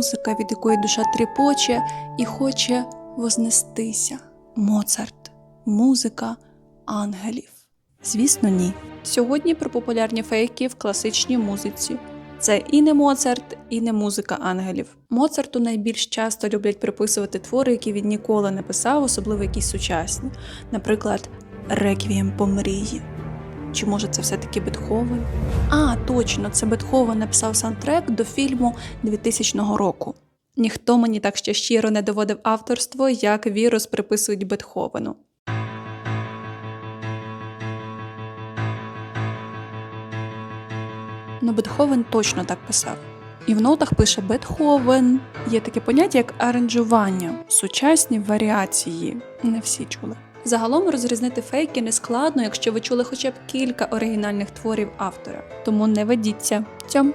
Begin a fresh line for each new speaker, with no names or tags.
музика, від якої душа тріпоче і хоче вознестися. Моцарт, музика ангелів. Звісно, ні. Сьогодні про популярні фейки в класичній музиці. Це і не Моцарт, і не музика ангелів. Моцарту найбільш часто люблять приписувати твори, які він ніколи не писав, особливо якісь сучасні. Наприклад, Реквієм по мрії. Чи може це все-таки Бетховен? А, точно, це Бетховен написав саундтрек до фільму 2000 року. Ніхто мені так ще щиро не доводив авторство, як вірус приписують Бетховену. Ну, Бетховен точно так писав. І в нотах пише Бетховен. Є таке поняття, як аранжування, сучасні варіації. Не всі чули. Загалом розрізнити фейки не складно, якщо ви чули хоча б кілька оригінальних творів автора. Тому не ведіться. Цьом.